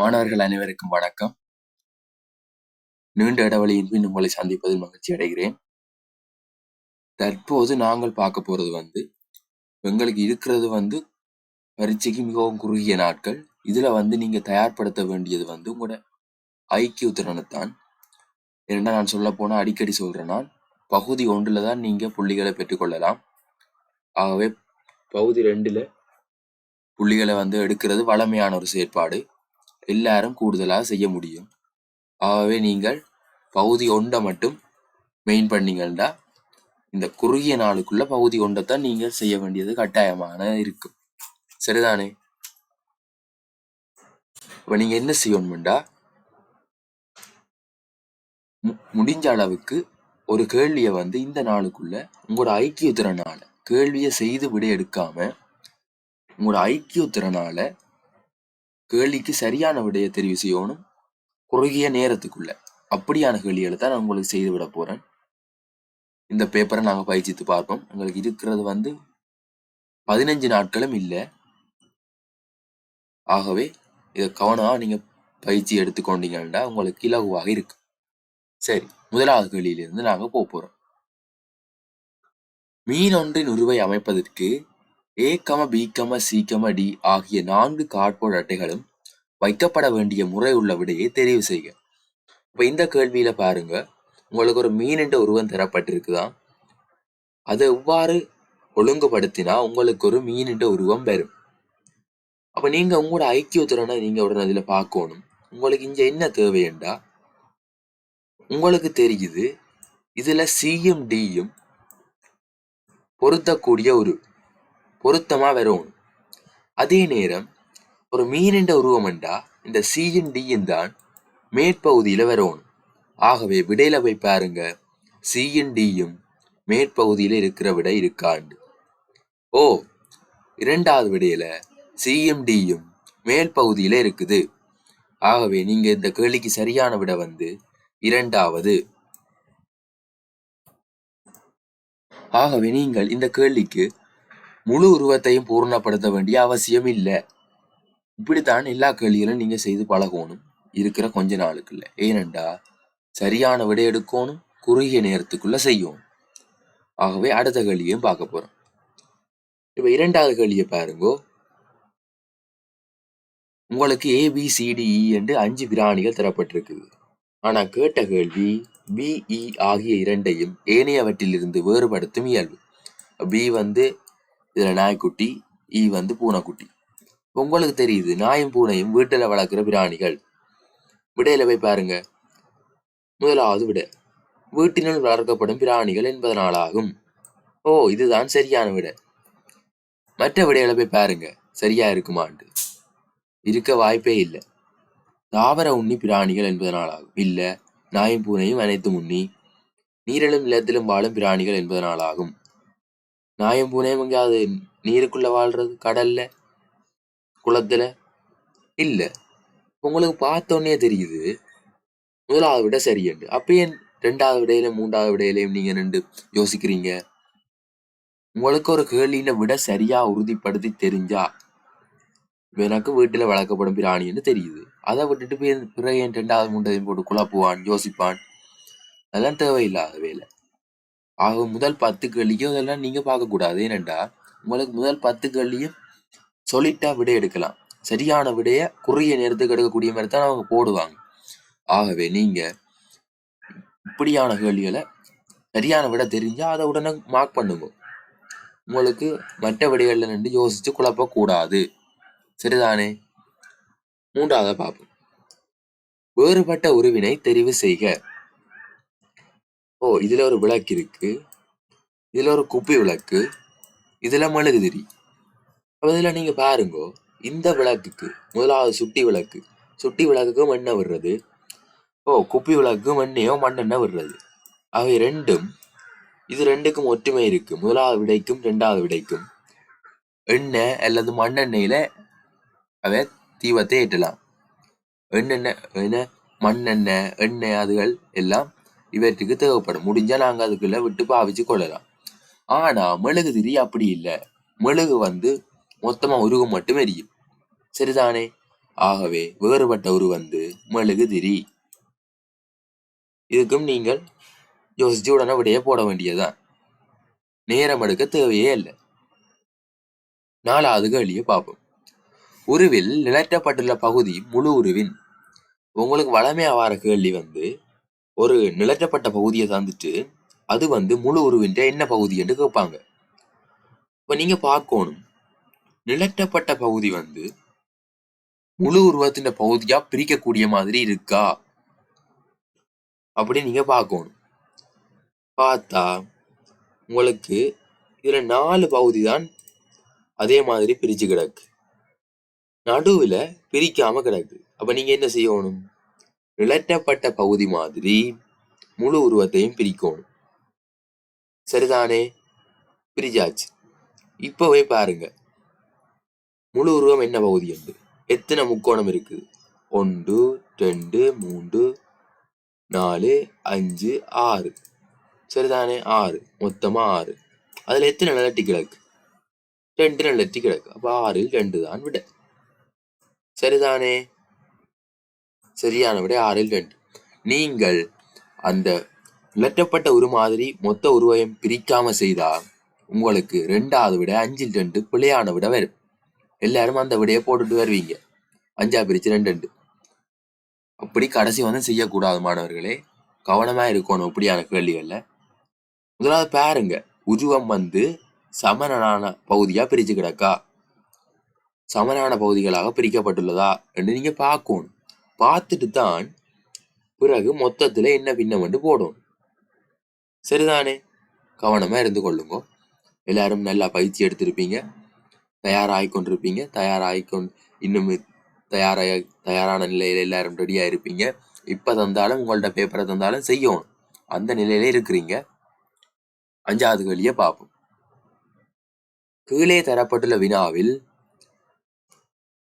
மாணவர்கள் அனைவருக்கும் வணக்கம். நீண்ட இடைவெளியின் உங்களை சந்திப்பதில் மகிழ்ச்சி அடைகிறேன். தற்போது நாங்கள் பார்க்க போறது வந்து எங்களுக்கு இருக்கிறது வந்து பரீட்சைக்கு மிகவும் குறுகிய நாட்கள். இதுல வந்து நீங்க தயார்படுத்த வேண்டியது வந்து உங்களோட ஐக்கிய திறனைத்தான். ஏன்னா நான் சொல்ல போனா அடிக்கடி சொல்றேன் நான் பகுதி ஒன்றுல தான் நீங்க புள்ளிகளை பெற்றுக்கொள்ளலாம் ஆகவே பகுதி ரெண்டுல புள்ளிகளை வந்து எடுக்கிறது வளமையான ஒரு செயற்பாடு. எல்லாரும் கூடுதலாக செய்ய முடியும். ஆகவே நீங்கள் பகுதி ஒன்றை மட்டும் மெயின் பண்ணீங்கன்னா இந்த குறுகிய நாளுக்குள்ள பகுதி ஒன்றைத்தான் நீங்கள் செய்ய வேண்டியது கட்டாயமான இருக்கும் சரிதானே? இப்போ நீங்க என்ன செய்யணும்டா? முடிஞ்ச அளவுக்கு ஒரு கேள்வியை வந்து இந்த நாளுக்குள்ள உங்களோட ஐக்கிய திறனால கேள்வியை செய்து விட எடுக்காம உங்களோட ஐக்கிய திறனால கேள்விக்கு சரியான விடையை தெரிவு செய்யணும். குறுகிய நேரத்துக்குள்ள. அப்படியான கேள்விகளை தான் நான் உங்களுக்கு செய்து விட போறேன். இந்த பேப்பரை நாங்கள் பயிற்சித்து பார்ப்போம். உங்களுக்கு இருக்கிறது வந்து பதினஞ்சு நாட்களும் இல்லை. ஆகவே இதை கவனமாக நீங்கள் பயிற்சி எடுத்துக்கொண்டீங்கன்னா உங்களுக்கு இலகுவாக இருக்கு. சரி முதலாவது கேள்வியிலிருந்து நாங்கள் போக போகிறோம் மீன் ஒன்றின் உருவை அமைப்பதற்கு ஏ கம பி கம சி கம டி ஆகிய நான்கு கார்ட்போர்ட் அட்டைகளும் வைக்கப்பட வேண்டிய முறை உள்ள விடையை தெரிவு செய்க. இப்போ இந்த கேள்வியில பாருங்க. உங்களுக்கு ஒரு மீன் என்ற உருவம் தரப்பட்டிருக்குதான் அதை எவ்வாறு ஒழுங்குபடுத்தினா உங்களுக்கு ஒரு மீன் என்ற உருவம் வரும். அப்ப நீங்க உங்களோட ஐக்கிய திறனை நீங்க உடனே அதுல பார்க்கணும். உங்களுக்கு இங்க என்ன தேவையண்டா உங்களுக்கு தெரியுது. இதுல சியும் டியும் பொருத்தக்கூடிய ஒரு பொருத்தமா வரும் அதே நேரம் ஒரு மீனின் உருவமெண்டா இந்த சியின் டியின் தான் மேற்பகுதியில வரணும் ஆகவே விடையில போய் பாருங்க. சியின் டியும் மேற்பகுதியில இருக்கிற விடை இருக்காண்டு. ஓ இரண்டாவது விடையில சியும் டியும் மேல் பகுதியில இருக்குது. ஆகவே நீங்க இந்த கேள்விக்கு சரியான விட வந்து இரண்டாவது. ஆகவே நீங்கள் இந்த கேள்விக்கு முழு உருவத்தையும் பூர்ணப்படுத்த வேண்டிய அவசியம் இல்லை. இப்படித்தான் எல்லா கேள்விகளும் நீங்க செய்து பழகணும் இருக்கிற கொஞ்ச நாளுக்குள்ள. ஏனென்றா சரியான விடை எடுக்கணும் குறுகிய நேரத்துக்குள்ள செய்யணும். ஆகவே அடுத்த கேள்வியும் பார்க்க போறோம். இப்ப இரண்டாவது கேள்வியை பாருங்கோ. உங்களுக்கு ஏபிசிடிஇ e என்று அஞ்சு பிராணிகள் தரப்பட்டிருக்குது. ஆனா கேட்ட கேள்வி பிஇ e ஆகிய இரண்டையும் ஏனையவற்றிலிருந்து வேறுபடுத்தும் இயல்பு. பி வந்து இதுல நாய்க்குட்டி ஈ வந்து பூனைக்குட்டி உங்களுக்கு தெரியுது நாயும் பூனையும் வீட்டுல வளர்க்குற பிராணிகள். விடையில போய் பாருங்க. முதலாவது விட. வீட்டினுள் வளர்க்கப்படும் பிராணிகள் என்பதனாலாகும் ஓ இதுதான் சரியான விட. மற்ற விடையில போய் பாருங்க. சரியா இருக்குமாண்டு இருக்க வாய்ப்பே இல்லை. தாவர உண்ணி பிராணிகள் என்பதனாலாகும் இல்ல நாயும் பூனையும் அனைத்தும் உண்ணி நீரிலும் நிலத்திலும் வாழும் பிராணிகள் என்பதனாலாகும் நாயும் பூனையும் எங்கேயாவது நீருக்குள்ள வாழ்றது கடல்ல குளத்துல? இல்ல. உங்களுக்கு பார்த்தோன்னே தெரியுது முதலாவது விட சரியண்டு அப்ப ஏன் ரெண்டாவது விடையிலும் மூன்றாவது விடையிலையும் நீங்க ரெண்டு யோசிக்கிறீங்க? உங்களுக்கு ஒரு கேள்வியில விட சரியா உறுதிப்படுத்தி தெரிஞ்சா எனக்கு வீட்டுல வளர்க்கப்படும் பிராணின்னு தெரியுது. அதை விட்டுட்டு போய் பிறகு என் ரெண்டாவது மூன்றாவது போட்டு குழப்புவான் யோசிப்பான்? அதெல்லாம் தேவையில்லாத வேலை. ஆக முதல் பத்து இதெல்லாம் நீங்க பார்க்கக்கூடாது ஏனென்றா உங்களுக்கு முதல் பத்து கேள்வியும் சொல்லிட்டா விடை எடுக்கலாம். சரியான விடைய குறுகிய நேரத்துக்கு எடுக்கக்கூடிய மாதிரி தான் அவங்க போடுவாங்க. ஆகவே நீங்க இப்படியான கேள்விகளை சரியான விட தெரிஞ்சா அதை உடனே மார்க் பண்ணுங்க. உங்களுக்கு மற்ற விடைகளில் நின்று யோசிச்சு குழப்ப கூடாது. சரிதானே? மூன்றாவது பார்ப்போம். வேறுபட்ட உருவினை தெரிவு செய்க. ஓ இதுல ஒரு விளக்கு இருக்கு. இதுல ஒரு குப்பி விளக்கு. இதுல மெழுகுதிரி. அப்ப இதுல நீங்க பாருங்க இந்த விளக்குக்கு முதலாவது சுட்டி விளக்கு. சுட்டி விளக்குக்கும் எண்ணெய் விடுறது. ஓ குப்பி விளக்குக்கும் எண்ணெயோ மண்ணெண்ணெய் விடுறது. அவை ரெண்டும் இது ரெண்டுக்கும் ஒற்றுமை இருக்கு. முதலாவது விடைக்கும் ரெண்டாவது விடைக்கும். எண்ணெய் அல்லது மண்ணெண்ணெயில அவை தீபத்தை ஏற்றலாம். எண்ணெண்ணெய் என்ன? மண்ணெண்ணெய் எண்ணெய் அதுகள் எல்லாம் இவற்றுக்கு தேவைப்படும் முடிஞ்சா நாங்க அதுக்குள்ள விட்டு பாவிச்சு கொள்ளலாம். ஆனா மெழுகு திரி அப்படி இல்லை. மெழுகு வந்து மொத்தமா உருவம் மட்டும் எரியும். சரிதானே? ஆகவே வேறுபட்ட உரு வந்து மெழுகு திரி. இதுக்கும் நீங்கள் யோசிச்சு உடனே விடையே போட வேண்டியதுதான். நேரம் எடுக்க தேவையே இல்லை. நாலாவது கேள்வியை பார்ப்போம். உருவில் நிலற்றப்பட்டுள்ள பகுதி முழு உருவின். உங்களுக்கு வளமையாக வர கேள்வி வந்து ஒரு நிலட்டப்பட்ட பகுதியை தந்துட்டு அது வந்து முழு உருவின்ற என்ன பகுதி என்று கேட்பாங்க. இப்போ நீங்க பார்க்கணும். நிலட்டப்பட்ட பகுதி வந்து முழு உருவத்தின் பகுதியா பிரிக்கக்கூடிய மாதிரி இருக்கா? அப்படின்னு நீங்க பார்க்கணும். பார்த்தா உங்களுக்கு இதுல நாலு பகுதி தான் அதே மாதிரி பிரிச்சு கிடக்கு. நடுவுல பிரிக்காம கிடக்கு. அப்ப நீங்க என்ன செய்யணும்? நிலற்றப்பட்ட பகுதி மாதிரி முழு உருவத்தையும் பிரிக்கணும் சரிதானே? பிரிஜாச்சு இப்பவே பாருங்க. முழு உருவம் என்ன பகுதி என்று? எத்தனை முக்கோணம் இருக்கு? ஒன்று ரெண்டு மூன்று நாலு அஞ்சு ஆறு. சரிதானே? ஆறு. மொத்தமா ஆறு. அதுல எத்தனை நிலட்டி கிழக்கு? ரெண்டு நிலட்டி கிழக்கு. அப்ப ஆறில் ரெண்டு தான் விட. சரிதானே? சரியான விட ஆறில் ரெண்டு. நீங்கள் அந்த விளக்கப்பட்ட ஒரு மாதிரி மொத்த உருவயம் பிரிக்காம செய்தால் உங்களுக்கு ரெண்டாவது விட அஞ்சில் ரெண்டு பிழையான விட வரும். எல்லாரும் அந்த விடையை போட்டுட்டு வருவீங்க. அஞ்சா பிரிச்சு ரெண்டு ரெண்டு. அப்படி கடைசி வந்து செய்யக்கூடாது மாணவர்களே. கவனமா இருக்கணும். இப்படியான கேள்விகள்ல. முதலாவது பாருங்க. உருவம் வந்து சமனான பகுதியா பிரிச்சு கிடக்கா? சமனான பகுதிகளாக பிரிக்கப்பட்டுள்ளதா? என்று நீங்க பார்க்கணும். பார்த்துட்டு தான் பிறகு மொத்தத்தில் என்ன பின்னம் வந்து போடும். சரிதானே? கவனமாக இருந்து கொள்ளுங்க. எல்லாரும் நல்லா பயிற்சி எடுத்திருப்பீங்க. தயாராகி கொண்டிருப்பீங்க. தயாராகி கொண்டு இன்னும் தயாராக தயாரான நிலையில் எல்லாரும் ரெடியாக இருப்பீங்க. இப்போ தந்தாலும் உங்கள்ட்ட பேப்பரை தந்தாலும் செய்யணும். அந்த நிலையில இருக்கிறீங்க. அஞ்சாவது கேள்வியை பார்ப்போம். கீழே தரப்பட்டுள்ள வினாவில்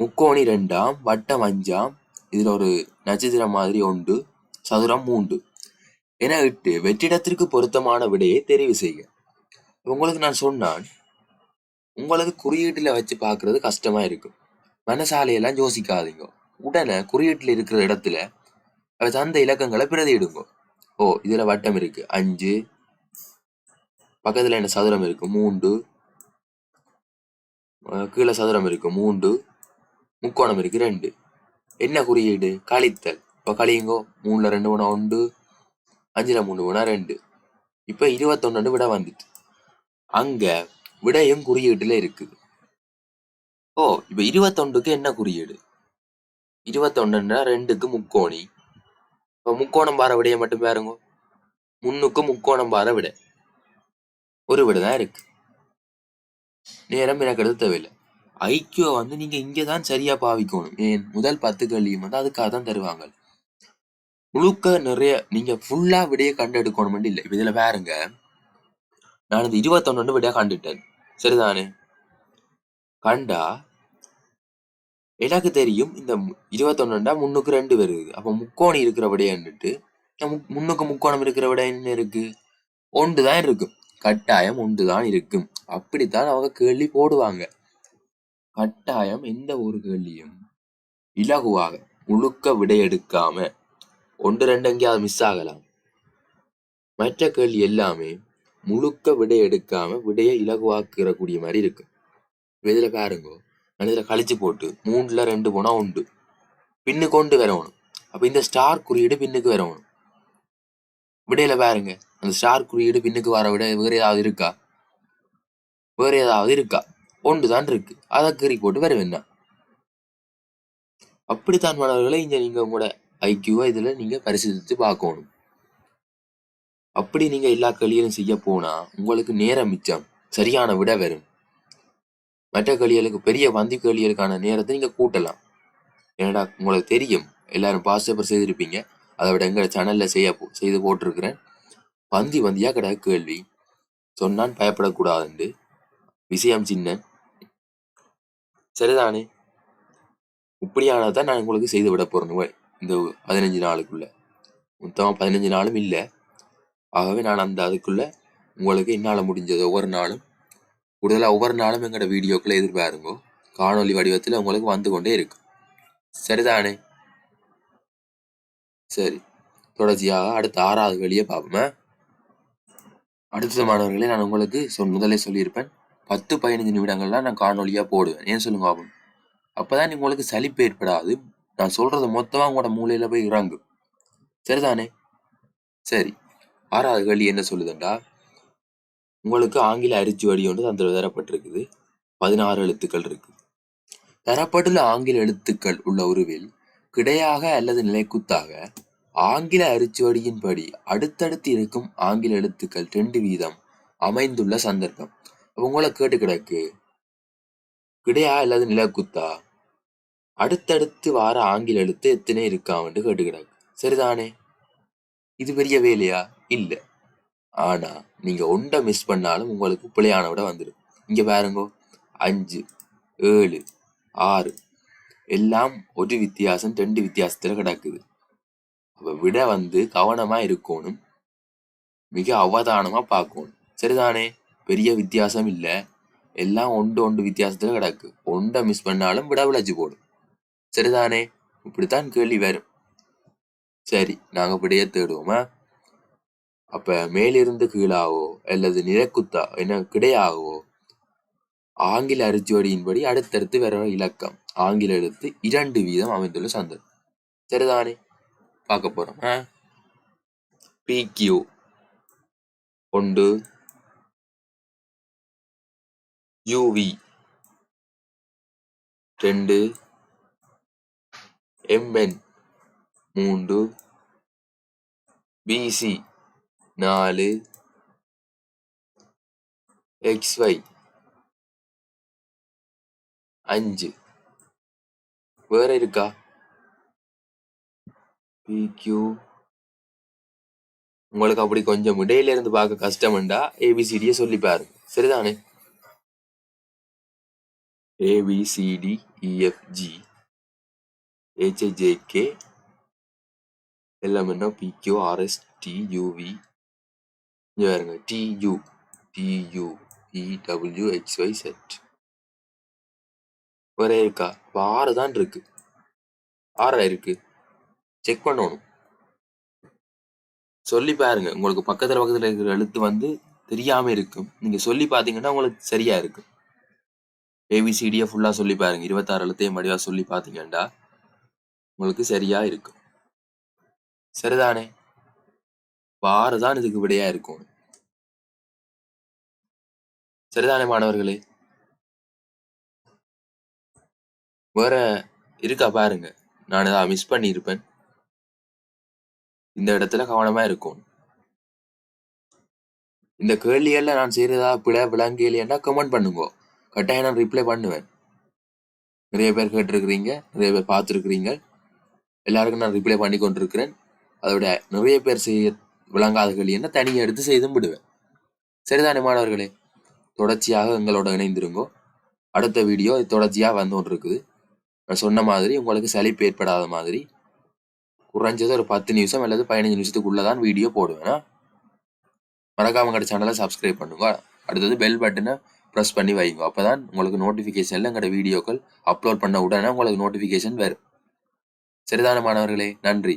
முக்கோணி ரெண்டாம் வட்டம் அஞ்சாம் இதுல ஒரு நட்சத்திரம் மாதிரி ஒன்று சதுரம் மூன்று என இட்டு வெற்றிடத்திற்கு பொருத்தமான விடையை தெரிவு செய்ய உங்களுக்கு நான் சொன்னான் உங்களுக்கு குறியீட்டுல வச்சு பார்க்கறது கஷ்டமா இருக்கும். மனசாலையெல்லாம் யோசிக்காதீங்க. உடனே குறியீட்டுல இருக்கிற இடத்துல அவ தந்த இலக்கங்களை பிரதியிடுங்க. ஓ இதுல வட்டம் இருக்கு. அஞ்சு. பக்கத்துல என்ன சதுரம் இருக்கு? மூன்று. கீழே சதுரம் இருக்குது மூன்று. முக்கோணம் இருக்கு? ரெண்டு. என்ன குறியீடு? கழித்தல். இப்ப கழியுங்கோ. மூணுல ரெண்டு குணம் ஒன்று அஞ்சுல மூணு குணம் ரெண்டு. இப்ப இருபத்தொன்னு விட வந்துட்டு. அங்க விடையும் குறியீட்டுல இருக்குது. ஓ இப்ப இருபத்தொண்டுக்கு என்ன குறியீடு? இருபத்தொன்னுன்னா ரெண்டுக்கு முக்கோணி. இப்ப முக்கோணம் பார விடையை மட்டும் பாருங்க. முன்னுக்கு முக்கோணம் பார விட. ஒரு விட தான் இருக்கு. நேரம் எனக்கு எடுத்து தேவையில்லை. ஐக்கியோ வந்து நீங்க இங்கதான் சரியா பாவிக்கணும். ஏன்? முதல் பத்து கேள்வியும் வந்து அதுக்காக தான் தருவாங்க. முழுக்க நிறைய நீங்க ஃபுல்லா விடைய கண்டெடுக்கணும் இல்லை. இதுல வேறுங்க நான் இந்த இருபத்தொன்னு விடையா கண்டுட்டேன். சரிதானே? கண்டா? எனக்கு தெரியும் இந்த இருபத்தொன்னுண்டா முன்னுக்கு ரெண்டு வருது. அப்போ முக்கோணி இருக்கிற விடையன்னுட்டு முன்னுக்கு முக்கோணம் இருக்கிற விட என்ன இருக்கு? ஒன்று தான் இருக்கும் கட்டாயம் ஒன்று தான் இருக்கும். அப்படித்தான் அவங்க கேள்வி போடுவாங்க. கட்டாயம் எந்த ஒரு கேள்வியும் இலகுவாக முழுக்க விடை எடுக்காம ஒன்று ரெண்டு எங்கேயாவது மிஸ் ஆகலாம். மற்ற கேள்வி எல்லாமே முழுக்க விடை எடுக்காம விடையை இலகுவாக்கிறக்கூடிய மாதிரி இருக்கு. இதுல பாருங்க நான் கழிச்சு போட்டு மூணுல ரெண்டு போனா உண்டு. பின்னு கொண்டு வரணும். அப்ப இந்த ஸ்டார் குறியீடு பின்னுக்கு வரணும். விடையில பாருங்க அந்த ஸ்டார் குறியீடு பின்னுக்கு வர விட வேற ஏதாவது இருக்கா? வேற ஏதாவது இருக்கா? ஒன்று தான் இருக்கு. அதை கீறி போட்டு வர வேண்டாம் அப்படித்தான் மாணவர்களை இங்க நீங்க உங்களோட ஐக்கியூவை இதுல நீங்க பரிசீலித்து பார்க்கணும். அப்படி நீங்க எல்லா களியலும் செய்ய போனா உங்களுக்கு நேரம் மிச்சம். சரியான விட வரும். மற்ற களியலுக்கு பெரிய வந்தி களியலுக்கான நேரத்தை நீங்க கூட்டலாம். ஏன்னா உங்களுக்கு தெரியும். எல்லாரும் பாஸ் பேப்பர் செய்திருப்பீங்க. அதை விட எங்க சேனல்ல செய்ய போ- செய்து போட்டிருக்கிறேன். வந்தி வந்தியா கிடையாது கேள்வி. சொன்னான் பயப்படக்கூடாதுண்டு. விஷயம் சின்ன சரிதானே? இப்படியானதான் நான் உங்களுக்கு செய்து விட போறேன் இந்த பதினஞ்சு நாளுக்குள்ள. மொத்தமா பதினஞ்சு நாளும் இல்லை. ஆகவே நான் அந்த அதுக்குள்ள உங்களுக்கு என்னால் முடிஞ்சது ஒவ்வொரு நாளும் கூடுதலாக ஒவ்வொரு நாளும் எங்களோட வீடியோக்களை எதிர்பாருங்க. காணொளி வடிவத்தில் உங்களுக்கு வந்து கொண்டே இருக்கும். சரிதானே? சரி. தொடர்ச்சியாக அடுத்த ஆறாவது வெளியே பார்ப்போமே? அடுத்த மாணவர்களே நான் உங்களுக்கு சொல் முதலே சொல்லியிருப்பேன். பத்து பதினஞ்சு நிமிடங்கள்லாம் நான் காணொலியா போடுவேன். ஏன் சொல்லுங்க பாப்போம் அப்பதான் உங்களுக்கு சலிப்பு ஏற்படாது. நான் சொல்றது மொத்தமா உங்களோட மூலையில போய் இறங்கும். சரிதானே? சரி. ஆறாவது கேள்வி என்ன சொல்லுதுண்டா? உங்களுக்கு ஆங்கில அரிச்சு வடி ஒன்று தந்திர தரப்பட்டிருக்குது. பதினாறு எழுத்துக்கள் இருக்கு. தரப்பட்டுள்ள ஆங்கில எழுத்துக்கள் உள்ள உருவில் கிடையாக அல்லது நிலைக்குத்தாக ஆங்கில அரிச்சுவடியின்படி அடுத்தடுத்து இருக்கும் ஆங்கில எழுத்துக்கள் ரெண்டு வீதம் அமைந்துள்ள சந்தர்ப்பம். உங்களை கேட்டு கிடக்கு. கிடையா? அல்லது நிலக்குத்தா அடுத்தடுத்து வார ஆங்கில எழுத்து எத்தனை இருக்காமட்டு கேட்டு கிடக்கு. சரிதானே? இது பெரிய வேலையா? இல்ல. ஆனா நீங்க ஒன்றை மிஸ் பண்ணாலும் உங்களுக்கு பிழையான விட வந்துடும் இங்க பாருங்கோ. அஞ்சு ஏழு ஆறு. எல்லாம் ஒரு வித்தியாசம் ரெண்டு வித்தியாசத்துல கிடக்குது. அப்ப விட வந்து கவனமா இருக்கணும். மிக அவதானமா பார்க்கணும். சரிதானே? பெரிய வித்தியாசம் இல்லை. எல்லாம் ஒன்று ஒன்று வித்தியாசத்துல கிடக்கு. ஒன்றை மிஸ் பண்ணாலும் விட விளைச்சு போடும் சரிதானே? இப்படித்தான் கேள்வி வரும். சரி நாங்க இப்படியே தேடுவோமா? அப்ப மேலிருந்து கீழாவோ அல்லது நிறக்குத்தா என்ன கிடையாகவோ? ஆங்கில அரிச்சுவடியின்படி அடுத்தடுத்து வர இலக்கம். ஆங்கில எழுத்து இரண்டு வீதம் அமைந்துள்ள சந்தர் சரிதானே? பார்க்க போறோம்? பிக்யூ ஒன்று யூவி ரெண்டு எம்என் மூன்று பிசி நாலு எக்ஸ்ஒய் அஞ்சு. வேற இருக்கா? பிக்யூ உங்களுக்கு அப்படி கொஞ்சம் இடையில இருந்து பார்க்க கஷ்டம்டா. ஏபிசிடியை சொல்லி பாருங்க. சரிதானே? ஏபிசிடி இஎஃப்ஜி ஹெச்ஐஜேகே எல்லாம் என்ன? பிக்யூ R S T U V இங்கே பாருங்க. T U T U W X Y Z ஒரே இருக்கா? இப்போ ஆறு தான் இருக்கு. ஆறா இருக்கு. செக் பண்ணணும். சொல்லி பாருங்க. உங்களுக்கு பக்கத்துல பக்கத்துல இருக்கிற எழுத்து வந்து தெரியாம இருக்கும். நீங்க சொல்லி பாத்தீங்கன்னா உங்களுக்கு சரியா இருக்கும். ஏபிசிடியை ஃபுல்லா சொல்லி பாருங்க. இருபத்தாறு எழுத்தையும் மடிவா சொல்லி பாத்தீங்கன்னா உங்களுக்கு சரியா இருக்கும். சரிதானே? ஆறு தான் இதுக்கு விடையாக இருக்கும். சரிதானே மாணவர்களே? வேற இருக்கா பாருங்க. நான் ஏதாவது மிஸ் பண்ணியிருப்பேன். இந்த இடத்துல கவனமா இருக்கும் இந்த கேள்விகள்ல நான் செய்யறதா பிழை விளங்கலைன்னா கமெண்ட் பண்ணுங்க. கட்டாயம் நான் ரிப்ளை பண்ணுவேன். நிறைய பேர் கேட்டிருக்கிறீங்க நிறைய பேர் பார்த்துருக்கிறீங்க. எல்லாருக்கும் நான் ரிப்ளை பண்ணி கொண்டிருக்கிறேன். அதோட நிறைய பேர் செய்ய விளங்காத கேள்வி தனியை எடுத்து செய்தும் விடுவேன். சரிதானே மாணவர்களே? தொடர்ச்சியாக எங்களோட இணைந்திருங்கோ. அடுத்த வீடியோ தொடர்ச்சியாக வந்து கொண்டிருக்குது. நான் சொன்ன மாதிரி உங்களுக்கு சலிப்பு ஏற்படாத மாதிரி குறைஞ்சது ஒரு பத்து நிமிஷம் அல்லது பதினஞ்சு நிமிஷத்துக்குள்ளே தான் வீடியோ போடுவேன்? மறக்காம கடை சேனலை சப்ஸ்கிரைப் பண்ணுங்க. அடுத்தது பெல் பட்டனை ப்ரெஸ் பண்ணி வைங்க அப்போ தான் உங்களுக்கு நோட்டிஃபிகேஷனில் எங்களோட வீடியோக்கள் அப்லோட் பண்ண உடனே உங்களுக்கு நோட்டிஃபிகேஷன் வரும். சரிதான மாணவர்களே? நன்றி.